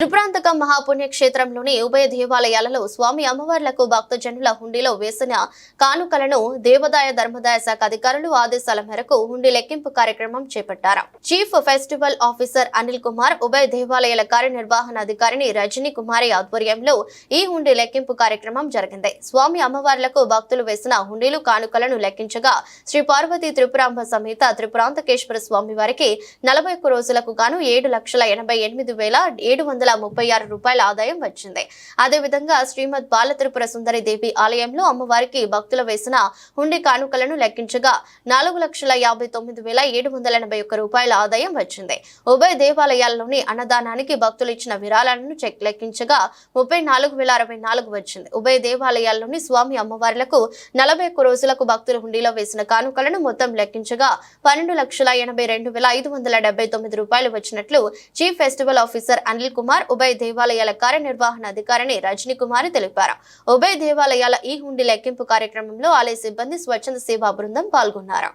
త్రిపురాంతక మహాపుణ్యక్షేత్రంలోని ఉభయ దేవాలయాలలో స్వామి అమ్మవార్లకు భక్తజనుల హుండీలో వేసిన కానుకలను దేవాదాయ ధర్మదాయ శాఖ అధికారులు ఆదేశాల మేరకు హుండీ లెక్కింపు కార్యక్రమం చేపట్టారు. Chief festival officer Anil Kumar ఉభయ దేవాలయాల కార్యనిర్వహణ అధికారిని రజనీ కుమారి ఆధ్వర్యంలో ఈ హుండీ లెక్కింపు కార్యక్రమం జరిగింది. స్వామి అమ్మవార్లకు భక్తులు వేసిన హుండీలు కానుకలను లెక్కించగా శ్రీ పార్వతి త్రిపురాంబ సమేత త్రిపురాంతకేశ్వర స్వామి వారికి నలభై ఒక్క రోజులకు గాను ఏడు లక్షల ఎనభై ఎనిమిది వేల ఏడు వందల ముప్పై ఆరు రూపాయల ఆదాయం వచ్చింది. అదేవిధంగా శ్రీమద్ బాలత్రిపుర సుందరి దేవి ఆలయంలో అమ్మవారికి భక్తులు వేసిన హుండీ కానుకలను లెక్కించగా నాలుగు లక్షల యాభై తొమ్మిది వేల ఏడు వందల ఎనభై ఒక్క రూపాయల ఆదాయం వచ్చింది. ఉభయ దేవాలయాల్లోని అన్నదానానికి భక్తులు ఇచ్చిన విరాళాలను చెక్ లెక్కించగా ముప్పై నాలుగు వేల అరవై నాలుగు వచ్చింది. ఉభయ దేవాలయాల్లోని స్వామి అమ్మవార్లకు నలభై ఒక్క రోజులకు భక్తులు హుండీలో వేసిన కానుకలను మొత్తం లెక్కించగా పన్నెండు లక్షల ఎనభై రెండు వేల ఐదు వందల డెబ్బై తొమ్మిది రూపాయలు వచ్చినట్లు chief festival officer Anil Kumar Kumar ఉభయ దేవాలయాల కార్యనిర్వహణ అధికారిని రజనీ కుమారి తెలిపారు. ఉభయ దేవాలయాల ఈ హుండీ లెక్కింపు కార్యక్రమంలో ఆలయ సిబ్బంది స్వచ్ఛంద సేవా బృందం పాల్గొన్నారు.